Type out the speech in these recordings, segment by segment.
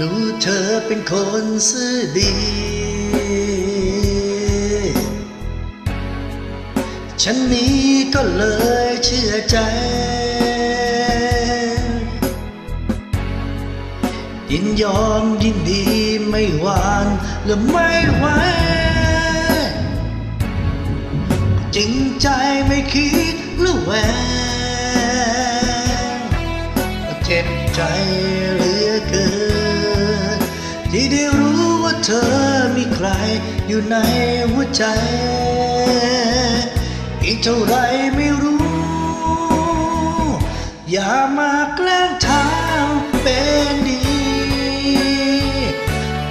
ดูเธอเป็นคนซื่อดี ฉันนี้ก็เลยเชื่อใจ ยินยอมยินดีไม่หวานและไม่ไหวจริงใจไม่คิดหรือแหวงเจ็บใจเหลือเกิน อยู่ในหัวใจ อีกเท่าไรไม่รู้ อย่ามาแกล้งทำเป็นดี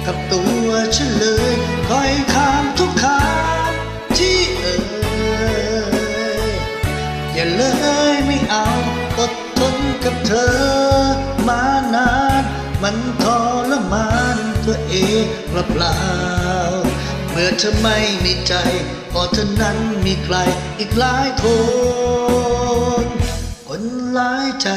กับตัวฉันเลยคอยคำทุกคำที่เอ่ยอย่าเลยไม่เอาอดทนกับเธอ มานาน มันทรมานตัวเองเปล่า มื่อเธอไม่มีใจ พอเธอนั้นมีใครอีกหลายคน คนหลายใจ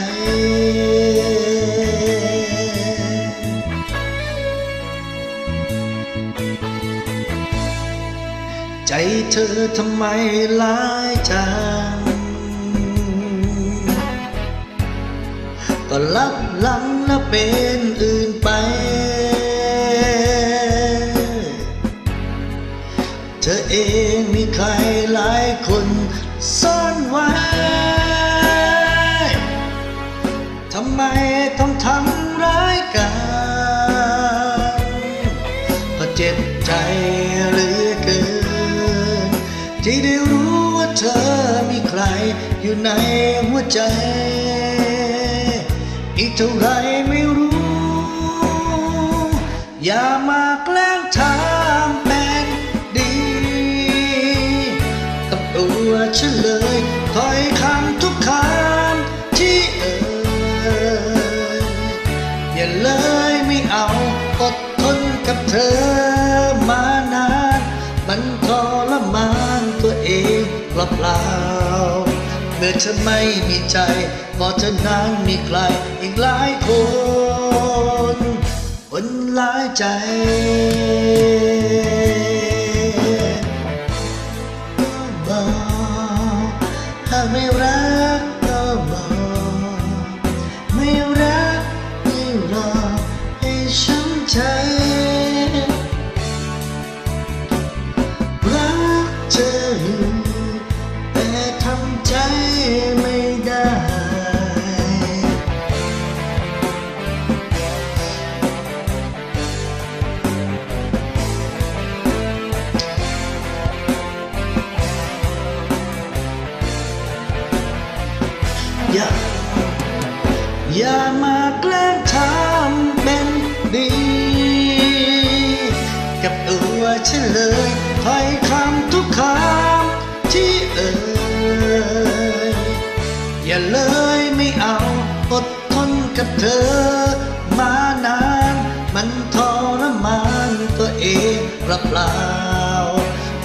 ใจเธอทำไมหลายจังก็ลับหลังและเป็น เธอเองมีใครหลายคนซ่อนไว้ ทำไมต้องทำร้ายกันก็เจ็บใจเหลือเกิน ที่ได้รู้ว่าเธอมีใครอยู่ในหัวใจ อีกเท่าไรไม่รู้ อย่ามา ฉันเลยคอยคำทุกคำที่เอ่ยอย่าเลยไม่เอาอดทนกับเธอมานาน มันทรมานตัวเองเปล่าๆเมื่อเธอไม่มีใจพอเธอนั้นมีใครอีกหลายคนคนหลายใจ ไม่รัก อย่าอย่ามาแกล้งทำเป็นดี กับตัวฉันเลยถอยคำทุกคำที่เอ่ยอย่าเลยไม่เอาอดทนกับเธอ มานาน มันทรมานตัวเองเปล่า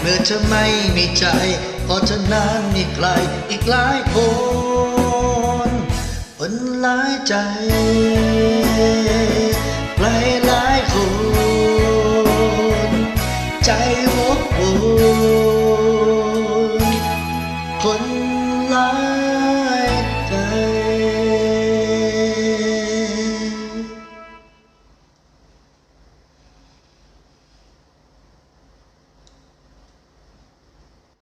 เมื่อเธอไม่มีใจพราะเธอนั้นมีใครอีกหลายคน คนหลายใจ